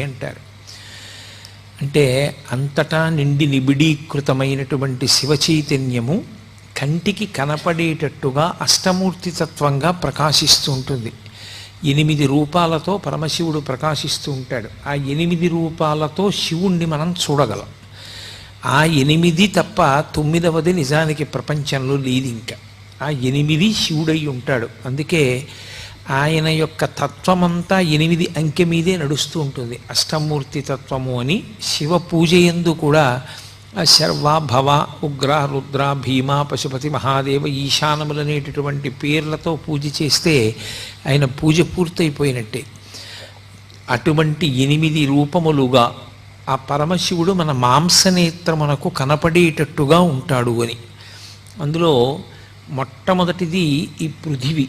అంటారు అంటే అంతటా నిండి నిబిడీకృతమైనటువంటి శివ చైతన్యము కంటికి కనపడేటట్టుగా అష్టమూర్తి తత్వంగా ప్రకాశిస్తూ ఉంటుంది. ఎనిమిది రూపాలతో పరమశివుడు ప్రకాశిస్తూ ఉంటాడు. ఆ ఎనిమిది రూపాలతో శివుణ్ణి మనం చూడగలం. ఆ ఎనిమిది తప్ప తొమ్మిదవది నిజానికి ప్రపంచంలో లేదు ఇంకా. ఆ ఎనిమిది శివుడై ఉంటాడు. అందుకే ఆయన యొక్క తత్వమంతా ఎనిమిది అంకె మీదే నడుస్తూ ఉంటుంది. అష్టమూర్తి తత్వము అని శివ పూజ ఎందు కూడా ఆ శర్వ భవ ఉగ్ర రుద్ర భీమ పశుపతి మహాదేవ ఈశానములనేటటువంటి పేర్లతో పూజ చేస్తే ఆయన పూజ పూర్తయిపోయినట్టే. అటువంటి ఎనిమిది రూపములుగా ఆ పరమశివుడు మన మాంసనేత్రమునకు కనపడేటట్టుగా ఉంటాడు అని. అందులో మొట్టమొదటిది ఈ పృథివి.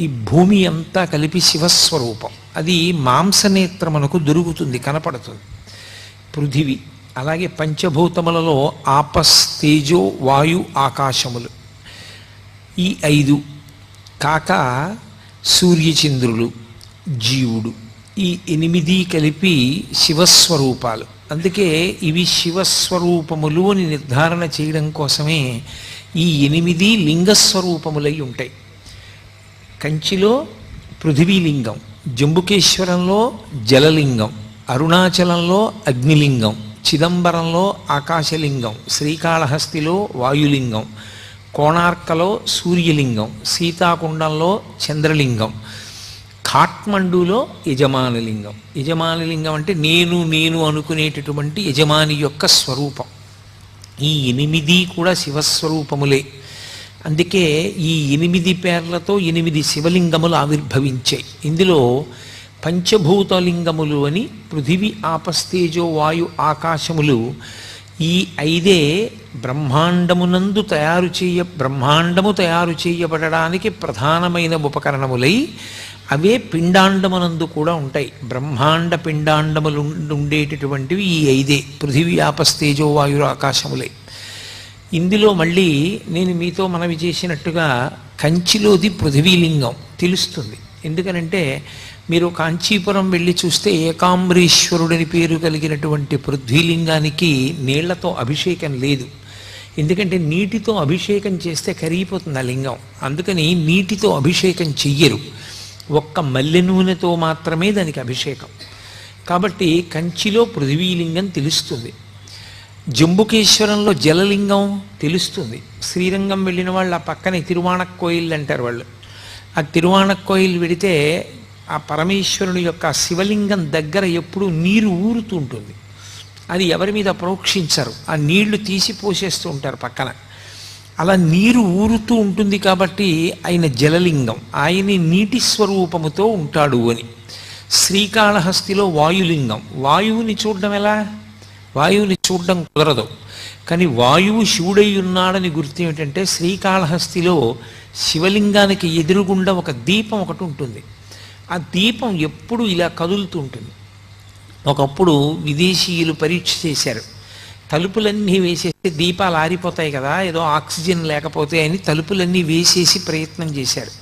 ఈ భూమి అంతా కలిపి శివస్వరూపం. అది మాంసనేత్రమునకు దొరుకుతుంది కనపడుతుంది. పృథివి అలాగే పంచభూతములలో ఆపస్ తేజో వాయు ఆకాశములు. ఈ ఐదు కాక సూర్యచంద్రులు జీవుడు ఈ ఎనిమిది కలిపి శివస్వరూపాలు. అందుకే ఇవి శివస్వరూపములు అని నిర్ధారణ చేయడం కోసమే ఈ ఎనిమిది లింగస్వరూపములై ఉంటాయి. కంచిలో పృథివీలింగం జంబుకేశ్వరంలో జలలింగం అరుణాచలంలో అగ్నిలింగం చిదంబరంలో ఆకాశలింగం శ్రీకాళహస్తిలో వాయులింగం కోణార్కలో సూర్యలింగం సీతాకుండంలో చంద్రలింగం ఖాట్మండులో యజమానలింగం. యజమానలింగం అంటే నేను నేను అనుకునేటటువంటి యజమాని యొక్క స్వరూపం. ఈ ఎనిమిది కూడా శివస్వరూపములే. అందుకే ఈ ఎనిమిది పేర్లతో ఎనిమిది శివలింగములు ఆవిర్భవించాయి. ఇందులో పంచభూతలింగములు అని పృథివీ ఆపస్తేజో వాయు ఆకాశములు ఈ ఐదే బ్రహ్మాండమునందు తయారు చేయ బ్రహ్మాండము తయారు చేయబడడానికి ప్రధానమైన ఉపకరణములై అవే పిండాండమునందు కూడా ఉంటాయి. బ్రహ్మాండ పిండాండములు ఉండేటటువంటివి ఈ ఐదే పృథివీ ఆపస్తేజో వాయు ఆకాశములై. ఇందులో మళ్ళీ నేను మీతో మనవి చేసినట్టుగా కంచిలోది పృథివీలింగం తెలుస్తుంది. ఎందుకనంటే మీరు కాంచీపురం వెళ్ళి చూస్తే ఏకాంబరీశ్వరుడని పేరు కలిగినటువంటి పృథ్వీలింగానికి నీళ్ళతో అభిషేకం లేదు. ఎందుకంటే నీటితో అభిషేకం చేస్తే కరిగిపోతుంది ఆ లింగం. అందుకని నీటితో అభిషేకం చెయ్యరు. ఒక్క మల్లె నూనెతో మాత్రమే దానికి అభిషేకం. కాబట్టి కంచిలో పృథ్వీలింగం తెలుస్తుంది. జంబుకేశ్వరంలో జలలింగం తెలుస్తుంది. శ్రీరంగం వెళ్ళిన వాళ్ళు ఆ పక్కనే తిరువాణక్కోయిల్ అంటారు వాళ్ళు. ఆ తిరువాణక్కోయిల్ వెడితే ఆ పరమేశ్వరుని యొక్క శివలింగం దగ్గర ఎప్పుడూ నీరు ఊరుతూ ఉంటుంది. అది ఎవరి మీద ప్రోక్షించరు. ఆ నీళ్ళు తీసి పోసేస్తూ ఉంటారు పక్కన. అలా నీరు ఊరుతూ ఉంటుంది కాబట్టి ఆయన జలలింగం. ఆయన నీటి స్వరూపముతో ఉంటాడు అని. శ్రీకాళహస్తిలో వాయులింగం. వాయువుని చూడడం ఎలా? వాయువుని చూడడం కుదరదు. కానీ వాయువు శివుడై ఉన్నాడని గుర్తు ఏమిటంటే శ్రీకాళహస్తిలో శివలింగానికి ఎదురుగుండా ఒక దీపం ఒకటి ఉంటుంది. ఆ దీపం ఎప్పుడు ఇలా కదులుతూ ఉంటుంది. ఒకప్పుడు విదేశీయులు పరీక్ష చేశారు. తలుపులన్నీ వేసేస్తే దీపాలు ఆరిపోతాయి కదా ఏదో ఆక్సిజన్ లేకపోతే అని తలుపులన్నీ వేసేసి ప్రయత్నం చేశారు.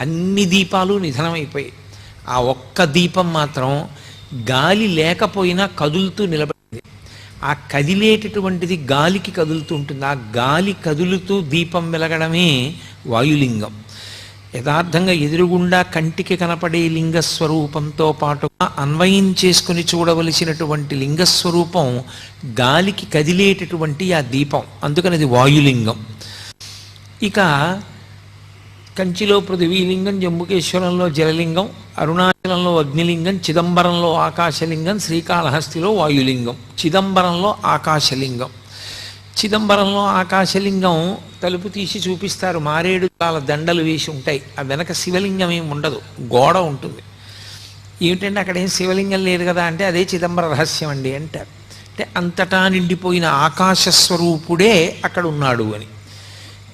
అన్ని దీపాలు నిధనమైపోయాయి. ఆ ఒక్క దీపం మాత్రం గాలి లేకపోయినా కదులుతూ నిలబడి ఆ కదిలేటటువంటిది గాలికి కదులుతూ ఉంటుంది. ఆ గాలి కదులుతూ దీపం వెలగడమే వాయులింగం. యథార్థంగా ఎదురుగుండా కంటికి కనపడే లింగస్వరూపంతో పాటుగా అన్వయం చేసుకుని చూడవలసినటువంటి లింగస్వరూపం గాలికి కదిలేటటువంటి ఆ దీపం. అందుకని అది వాయులింగం. ఇక కంచిలో పృథివీలింగం జంబుకేశ్వరంలో జలలింగం అరుణాచలంలో అగ్నిలింగం చిదంబరంలో ఆకాశలింగం శ్రీకాళహస్తిలో వాయులింగం. చిదంబరంలో ఆకాశలింగం. చిదంబరంలో ఆకాశలింగం తలుపు తీసి చూపిస్తారు. మారేడు కాల దండలు వేసి ఉంటాయి. ఆ వెనక శివలింగం ఏమి ఉండదు. గోడ ఉంటుంది. ఏమిటంటే అక్కడ ఏం శివలింగం లేదు కదా అంటే అదే చిదంబర రహస్యం అండి అంటారు. అంటే అంతటా నిండిపోయిన ఆకాశ స్వరూపుడే అక్కడ ఉన్నాడు అని.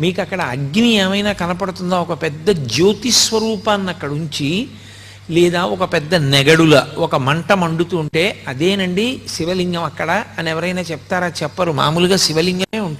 మీకు అక్కడ అగ్ని ఏమైనా కనపడుతుందా? ఒక పెద్ద జ్యోతి స్వరూపాన్ని అక్కడ ఉంచి లేదా ఒక పెద్ద నెగడుల ఒక మంట మండుతూ ఉంటే అదేనండి శివలింగం అక్కడ అని ఎవరైనా చెప్తారా? చెప్పరు. మామూలుగా శివలింగమే ఉంటుంది.